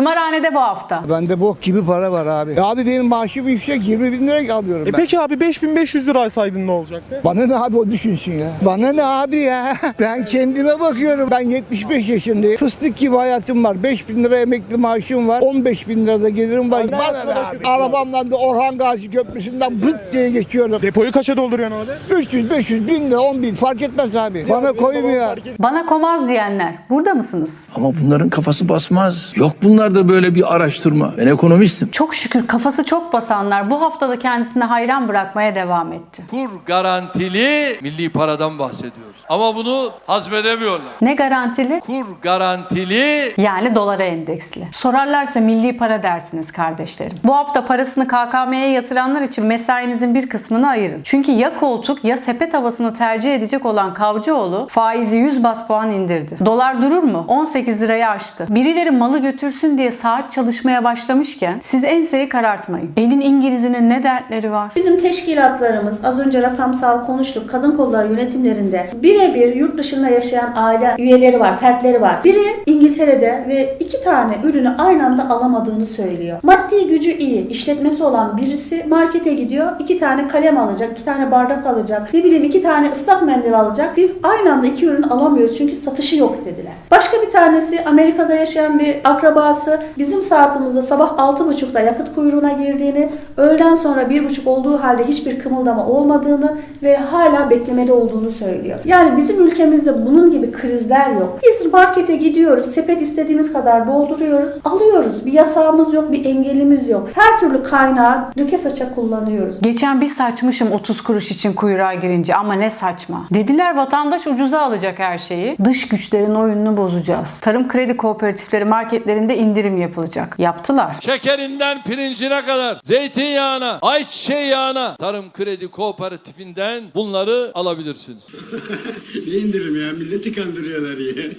Tımarhanede bu hafta. Bende bok gibi para var abi. Ya abi benim maaşım yüksek 20 bin lira alıyorum E ben. peki abi 5500 lira alsaydın ne olacaktı? Bana ne abi o düşünsün ya. Bana ne abi ya. Ben kendime bakıyorum. Ben 75 yaşındayım. Fıstık gibi hayatım var. 5 bin lira emekli maaşım var. 15 bin lirada gelirim var. Bana ne abi. Arabamdan da Orhan Gazi Köprüsü'nden bıt diye geçiyorum. Depoyu kaça dolduruyorsun abi? 300, 500, 1000 lira, 10 bin fark etmez abi. Bana koymuyor. Bana komaz diyenler. Burada mısınız? Ama bunların kafası basmaz. Yok bunlarda böyle bir araştırma. Ben ekonomistim. Çok şükür kafası çok basanlar bu haftada kendisine hayran bırakmaya devam etti. kur garantili milli paradan bahsediyoruz. Ama bunu hazmedemiyorlar. Ne garantili? Kur garantili Yani dolara endeksli. Sorarlarsa milli para dersiniz kardeşlerim. Bu hafta parasını KKM'ye yatıranlar için mesainizin bir kısmını ayırın. Çünkü ya koltuk ya sepet havasını tercih edecek olan Kavcıoğlu faizi 100 bas puan indirdi. Dolar durur mu? 18 liraya aştı. Birileri malı götürsün diye saat çalışmaya başlamışken siz enseyi karartmayın. Elin İngilizinin ne dertleri var? Bizim teşkilatlarımız az önce rakamsal konuştuk. Kadın kolları yönetimlerinde birebir yurt dışında yaşayan aile üyeleri var, fertleri var. Biri İngiltere'de ve iki tane ürünü aynı anda alamadığını söylüyor. Maddi gücü iyi, işletmesi olan birisi markete gidiyor. iki tane kalem alacak, iki tane bardak alacak, ne bileyim iki tane ıslak mendil alacak. Biz aynı anda iki ürün alamıyoruz çünkü satışı yok dediler. Başka bir tanesi Amerika'da yaşayan bir akrabası bizim saatimizde sabah 6.30'da yakıt kuyruğuna girdiğini, öğleden sonra 1.30 olduğu halde hiçbir kımıldama olmadığını ve hala beklemede olduğunu söylüyor. Yani bizim ülkemizde bunun gibi krizler yok. Biz markete gidiyoruz, sepet istediğimiz kadar dolduruyoruz, alıyoruz. Bir yasağımız yok, bir engelimiz yok. Her türlü kaynağı döke saça kullanıyoruz. Geçen bir saçmışım 30 kuruş için kuyruğa girince ama ne saçma. Dediler vatandaş ucuza alacak her şeyi. Dış güçlerin oyununu bozacağız. Tarım kredi kooperatifleri marketlerinde indirim yapılacak. Yaptılar. şekerinden pirincine kadar zeytinyağına, ayçiçeği yağına Tarım Kredi Kooperatifinden bunları alabilirsiniz. Ne indirim ya milleti kandırıyorlar ya.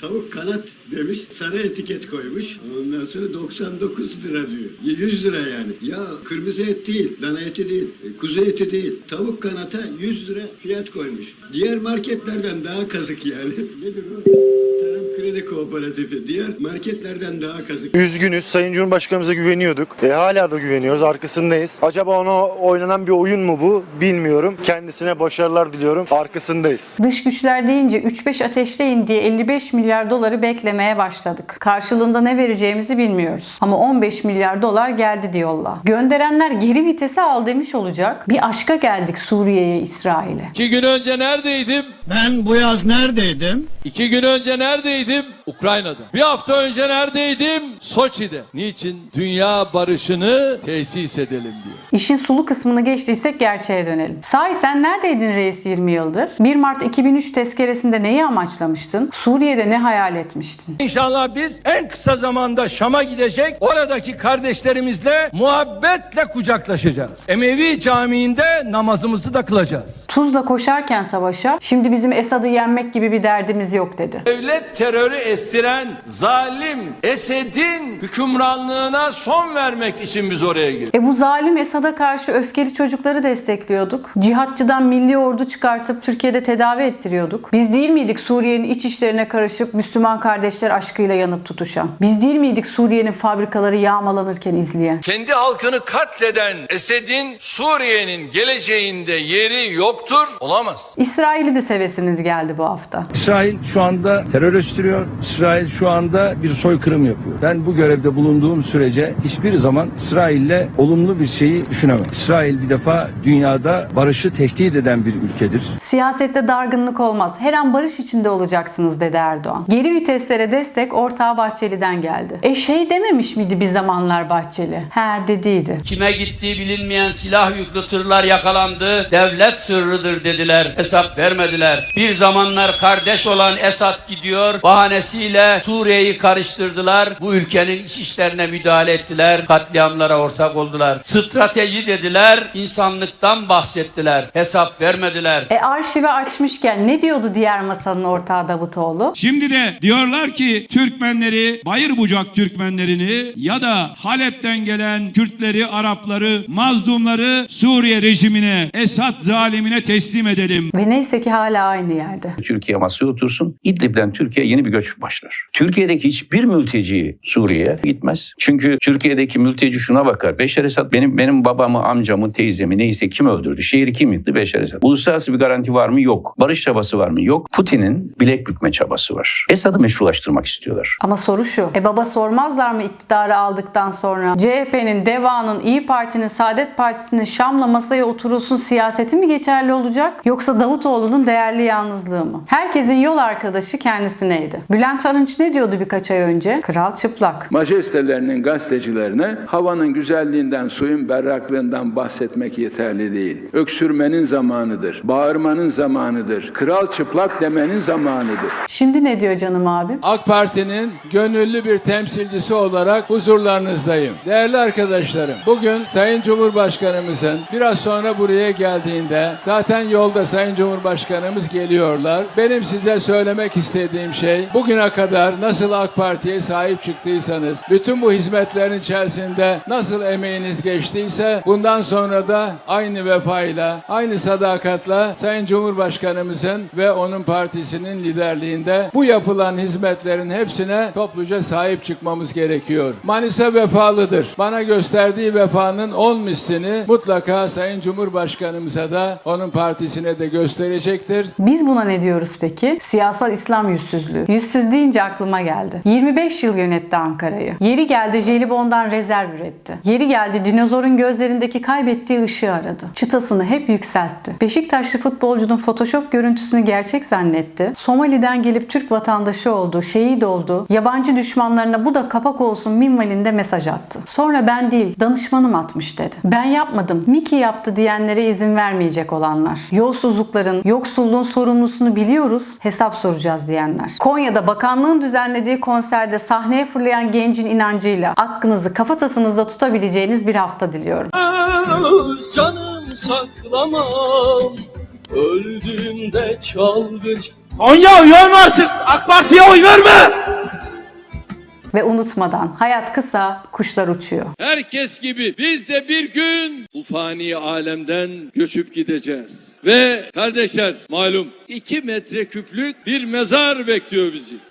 Tavuk kanat demiş sarı etiket koymuş. Ondan sonra 99 lira diyor. 100 lira yani. Ya kırmızı et değil, dana eti değil, kuzu eti değil. Tavuk kanata 100 lira fiyat koymuş. Diğer marketlerden daha kazık yani. Nedir o? Kredi Kooperatifi. Diğer marketlerden daha kazık. Üzgünüz. Sayın Cumhurbaşkanımıza güveniyorduk. E, hala da güveniyoruz. Arkasındayız. Acaba ona oynanan bir oyun mu bu? Bilmiyorum. Kendisine başarılar diliyorum. Arkasındayız. Dış güçler deyince 3-5 ateşleyin diye 55 milyar doları beklemeye başladık. Karşılığında ne vereceğimizi bilmiyoruz. Ama 15 milyar dolar geldi diyorlar. Gönderenler geri vitese al demiş olacak. Bir aşka geldik Suriye'ye, İsrail'e. İki gün önce neredeydim? Ben bu yaz neredeydim? İki gün önce neredeydim? செய்து Ukrayna'da. Bir hafta önce neredeydim? Soçi'de. Niçin? Dünya barışını tesis edelim diye. İşin sulu kısmını geçtiysek gerçeğe dönelim. Sahi sen neredeydin reis 20 yıldır? 1 Mart 2003 tezkeresinde neyi amaçlamıştın? Suriye'de ne hayal etmiştin? İnşallah biz en kısa zamanda Şam'a gidecek, oradaki kardeşlerimizle muhabbetle kucaklaşacağız. Emevi Camii'nde namazımızı da kılacağız. Tuzla koşarken savaşa, şimdi bizim Esad'ı yenmek gibi bir derdimiz yok dedi. Devlet terörü estiren zalim Esed'in hükümranlığına son vermek için biz oraya girdik. E bu zalim Esad'a karşı öfkeli çocukları destekliyorduk. Cihatçıdan milli ordu çıkartıp Türkiye'de tedavi ettiriyorduk. Biz değil miydik Suriye'nin iç işlerine karışıp Müslüman kardeşler aşkıyla yanıp tutuşan? Biz değil miydik Suriye'nin fabrikaları yağmalanırken izleyen? Kendi halkını katleden Esed'in Suriye'nin geleceğinde yeri yoktur, olamaz. İsrail'i de sevesiniz geldi bu hafta. İsrail şu anda terör östürüyor. İsrail şu anda bir soykırım yapıyor. Ben bu görevde bulunduğum sürece hiçbir zaman İsrail'le olumlu bir şeyi düşünemem. İsrail bir defa dünyada barışı tehdit eden bir ülkedir. Siyasette dargınlık olmaz. Her an barış içinde olacaksınız dedi Erdoğan. Geri viteslere destek ortağı Bahçeli'den geldi. E şey dememiş miydi bir zamanlar Bahçeli? He dediydi. Kime gittiği bilinmeyen silah yüklü tırlar yakalandı. Devlet sırrıdır dediler. Hesap vermediler. Bir zamanlar kardeş olan Esad gidiyor. Bahanesiyle Suriye'yi karıştırdılar. Bu ülkenin iç işlerine müdahale ettiler. Katliamlara ortak oldular. Strateji dediler. insanlıktan bahsettiler. Hesap vermediler. E arşivi açmışken ne diyordu diğer masanın ortağı Davutoğlu? Şimdi de diyorlar ki Türkmenleri, Bayır Bucak Türkmenlerini ya da Halep'ten gelen Kürtleri, Arapları, mazlumları Suriye rejimine, Esad zalimine teslim edelim. Ve neyse ki hala aynı yerde. Türkiye masaya otursun. İdlib'den Türkiye yeni bir göç başlar. Türkiye'deki hiçbir mülteci Suriye'ye gitmez. Çünkü Türkiye'deki mülteci şuna bakar. Beşer Esad benim benim babamı, amcamı, teyzemi neyse kim öldürdü? Şehri kim yıktı? Beşer Esad. Uluslararası bir garanti var mı? Yok. Barış çabası var mı? Yok. Putin'in bilek bükme çabası var. Esad'ı meşrulaştırmak istiyorlar. Ama soru şu. E baba sormazlar mı iktidarı aldıktan sonra? CHP'nin, DEVA'nın, İyi Parti'nin, Saadet Partisi'nin Şam'la masaya oturulsun siyaseti mi geçerli olacak? Yoksa Davutoğlu'nun değerli yalnızlığı mı? Herkesin yol arkadaşı kendisine Bülent Arınç ne diyordu birkaç ay önce? Kral çıplak. Majestelerinin gazetecilerine havanın güzelliğinden, suyun berraklığından bahsetmek yeterli değil. Öksürmenin zamanıdır, bağırmanın zamanıdır, kral çıplak demenin zamanıdır. Şimdi ne diyor canım abim? AK Parti'nin gönüllü bir temsilcisi olarak huzurlarınızdayım. Değerli arkadaşlarım, bugün Sayın Cumhurbaşkanımızın biraz sonra buraya geldiğinde zaten yolda Sayın Cumhurbaşkanımız geliyorlar. Benim size söylemek istediğim şey bugüne kadar nasıl AK Parti'ye sahip çıktıysanız, bütün bu hizmetlerin içerisinde nasıl emeğiniz geçtiyse bundan sonra da aynı vefayla, aynı sadakatla Sayın Cumhurbaşkanımızın ve onun partisinin liderliğinde bu yapılan hizmetlerin hepsine topluca sahip çıkmamız gerekiyor. Manisa vefalıdır. Bana gösterdiği vefanın on mislini mutlaka Sayın Cumhurbaşkanımıza da onun partisine de gösterecektir. Biz buna ne diyoruz peki? Siyasal İslam yüzsüzlüğü. Yüzsüz deyince aklıma geldi. 25 yıl yönetti Ankara'yı. Yeri geldi jelibondan rezerv üretti. Yeri geldi dinozorun gözlerindeki kaybettiği ışığı aradı. Çıtasını hep yükseltti. Beşiktaşlı futbolcunun Photoshop görüntüsünü gerçek zannetti. Somali'den gelip Türk vatandaşı oldu, şehit oldu. Yabancı düşmanlarına bu da kapak olsun minvalinde mesaj attı. Sonra ben değil, danışmanım atmış dedi. Ben yapmadım, Miki yaptı diyenlere izin vermeyecek olanlar. Yolsuzlukların, yoksulluğun sorumlusunu biliyoruz, hesap soracağız diyenler. Konya'da bakanlığın düzenlediği konserde sahneye fırlayan gencin inancıyla aklınızı kafatasınızda tutabileceğiniz bir hafta diliyorum. Canım saklamam, öldüğümde çalgıç Konya uyan artık AK Parti'ye oy verme! Ve unutmadan hayat kısa, kuşlar uçuyor. Herkes gibi biz de bir gün bu fani alemden göçüp gideceğiz. Ve kardeşler malum iki metreküplük bir mezar bekliyor bizi.